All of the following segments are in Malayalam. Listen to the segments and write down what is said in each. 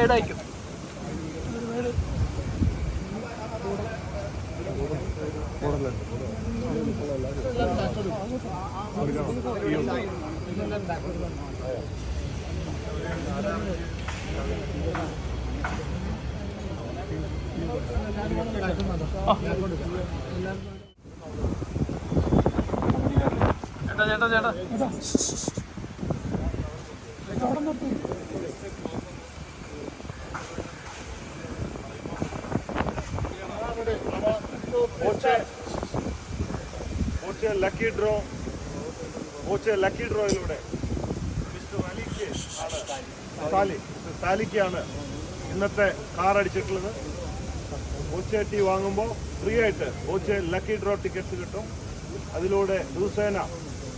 വൈഡ് അയക്കും ചേട്ടാ ചേട്ടാ ചേട്ടാ. Oche lucky draw Oche lucky ഡ്രോയിലൂടെ Sali. സാലിക്കാണ് ഇന്നത്തെ കാർ അടിച്ചിട്ടുള്ളത്. ഓച്ചെ ടി വാങ്ങുമ്പോൾ ഫ്രീ ആയിട്ട് ഓച്ചെ ലക്കി ഡ്രോ ടിക്കറ്റ്സ് കിട്ടും. അതിലൂടെ ദിവസേന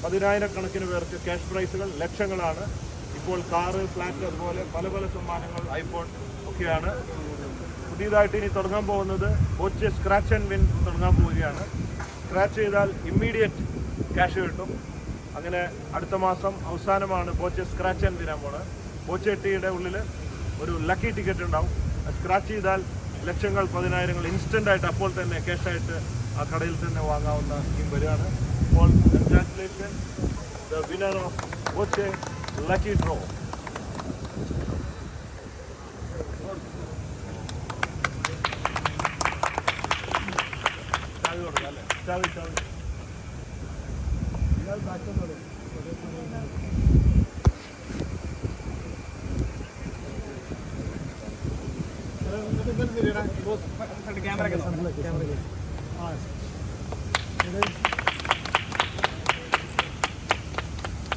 പതിനായിരക്കണക്കിന് പേർക്ക് ക്യാഷ് പ്രൈസുകൾ ലക്ഷങ്ങളാണ്. ഇപ്പോൾ കാറ് ഫ്ലാറ്റ് അതുപോലെ പല പല സമ്മാനങ്ങൾ ഐഫോൺ ഒക്കെയാണ്. പുതിയതായിട്ട് ഇനി തുടങ്ങാൻ പോകുന്നത് കോച്ച് സ്ക്രാച്ച് ആൻഡ് വിൻ തുടങ്ങാൻ പോവുകയാണ്. സ്ക്രാച്ച് ചെയ്താൽ ഇമ്മീഡിയറ്റ് ക്യാഷ് കിട്ടും. അങ്ങനെ അടുത്ത മാസം അവസാനമാണ് ബോച്ചെ സ്ക്രാച്ച് ആൻഡ് വിനാൻ പോണ് ബോച്ചെട്ടിയുടെ ടീയുടെ ഉള്ളിൽ ഒരു ലക്കി ടിക്കറ്റ് ഉണ്ടാവും. സ്ക്രാച്ച് ചെയ്താൽ ലക്ഷങ്ങൾ പതിനായിരങ്ങൾ ഇൻസ്റ്റന്റ് ആയിട്ട് അപ്പോൾ തന്നെ ക്യാഷായിട്ട് ആ കടയിൽ തന്നെ വാങ്ങാവുന്ന സ്കീം വരികയാണ്. അപ്പോൾ congratulation the winner of Boche lucky draw കൊടുക്കാം അല്ലേ ചാവി ചാവി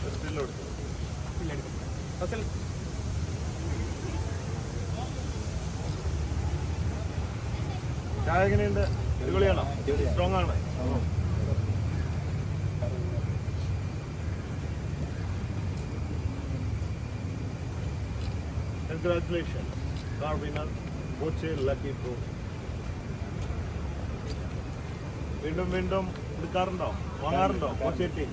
സ്റ്റിൽ അസൽ ചായ എങ്ങനെയുണ്ട്? അടിപൊളിയാണോ? സ്ട്രോങ് ആണ് പ്രോ വീണ്ടും വീണ്ടും എടുക്കാറുണ്ടോ? വാങ്ങാറുണ്ടോ? ബോച്ചേറ്റി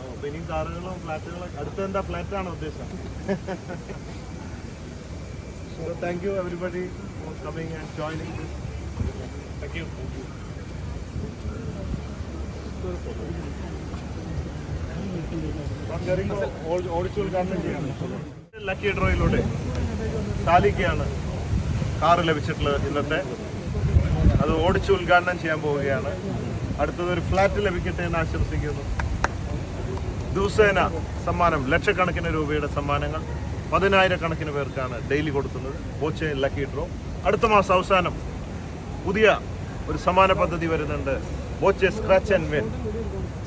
ഓ ഇനിയും കാറുകളും ഫ്ലാറ്റുകളും അടുത്ത എന്താ ഫ്ലാറ്റാണോ ഉദ്ദേശം? Thank you you for coming and joining joining lucky ഡ്രോയിലൂടെ സാലിക്കാണ് കാറ് ലഭിച്ചിട്ടുള്ളത് ഇന്നത്തെ. അത് ഓടിച്ചു ഉദ്ഘാടനം ചെയ്യാൻ പോവുകയാണ്. അടുത്തത് ഒരു ഫ്ലാറ്റ് ലഭിക്കട്ടെ എന്ന് ആശംസിക്കുന്നു. ദിവസേന സമ്മാനം ലക്ഷക്കണക്കിന് രൂപയുടെ സമ്മാനങ്ങൾ പതിനായിരക്കണക്കിന് പേർക്കാണ് ഡെയിലി കൊടുക്കുന്നത്. ബോച്ചെ ലക്കി ഡ്രോ അടുത്ത മാസം അവസാനം പുതിയ ഒരു സമാന പദ്ധതി വരുന്നുണ്ട്. Boche scratch and win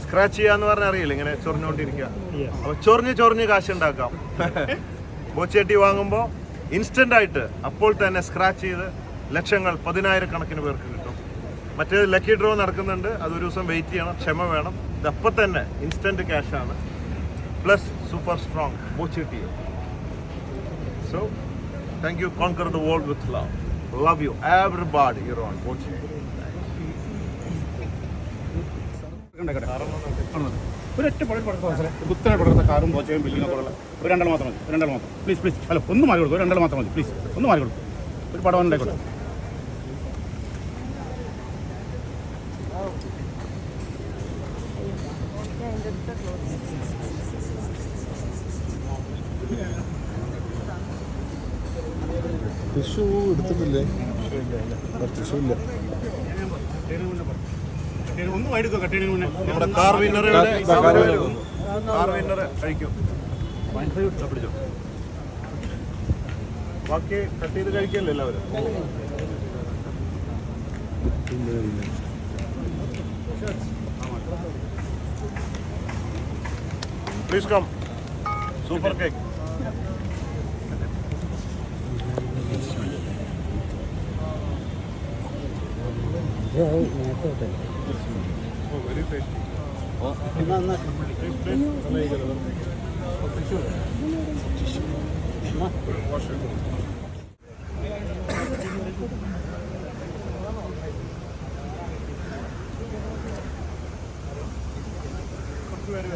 scratch ചെയ്യാന്ന് പറഞ്ഞാൽ അറിയില്ല? ഇങ്ങനെ ചൊറിഞ്ഞുകൊണ്ടിരിക്കുക. അപ്പൊ ചൊറിഞ്ഞ് ചൊറിഞ്ഞ് കാശ് ഉണ്ടാക്കാം ബോച്ചേട്ടി വാങ്ങുമ്പോൾ ഇൻസ്റ്റന്റ് ആയിട്ട് അപ്പോൾ തന്നെ സ്ക്രാച്ച് ചെയ്ത് ലക്ഷങ്ങൾ പതിനായിരക്കണക്കിന് പേർക്ക് കിട്ടും. മറ്റേത് ലക്കി ഡ്രോ നടക്കുന്നുണ്ട്. അത് ഒരു ദിവസം വെയിറ്റ് ചെയ്യണം ക്ഷമ വേണം. ഇതപ്പം തന്നെ ഇൻസ്റ്റന്റ് ക്യാഷ് ആണ്. Plus super strong ബോച്ചേട്ടി so thank you conquer the world with love love you, everybody. Your on. Boche ഒരൊറ്റ പഴയ പടർത്ത കുത്തനെ പടർത്ത കാറും പോച്ചയും ബില്ലിംഗ് ഒക്കെ ഉള്ള ഒരു രണ്ടാൾ മാത്രം മതി രണ്ടാൾ മാത്രം. പ്ലീസ് പ്ലീസ് അല്ല ഒന്ന് മാറി കൊടുക്കും രണ്ടാൾ മാത്രം മതി പ്ലീസ് ഒന്ന് മാറി കൊടുക്കും. ഒരു പടം ഉണ്ടായിക്കോട്ടെ ടിഷ്യൂ എടുത്തിട്ടില്ലേ? ടിഷ്യൂ ഇല്ല. നമ്മുടെ കാർ കാർ വിന്നർ കഴിക്കും. പിടിച്ചോ ബാക്കി കട്ട് ചെയ്ത് കഴിക്കല്ലേ എല്ലാവരും? പ്ലീസ് കം സൂപ്പർ കേക്ക് കുറച്ച് പേര്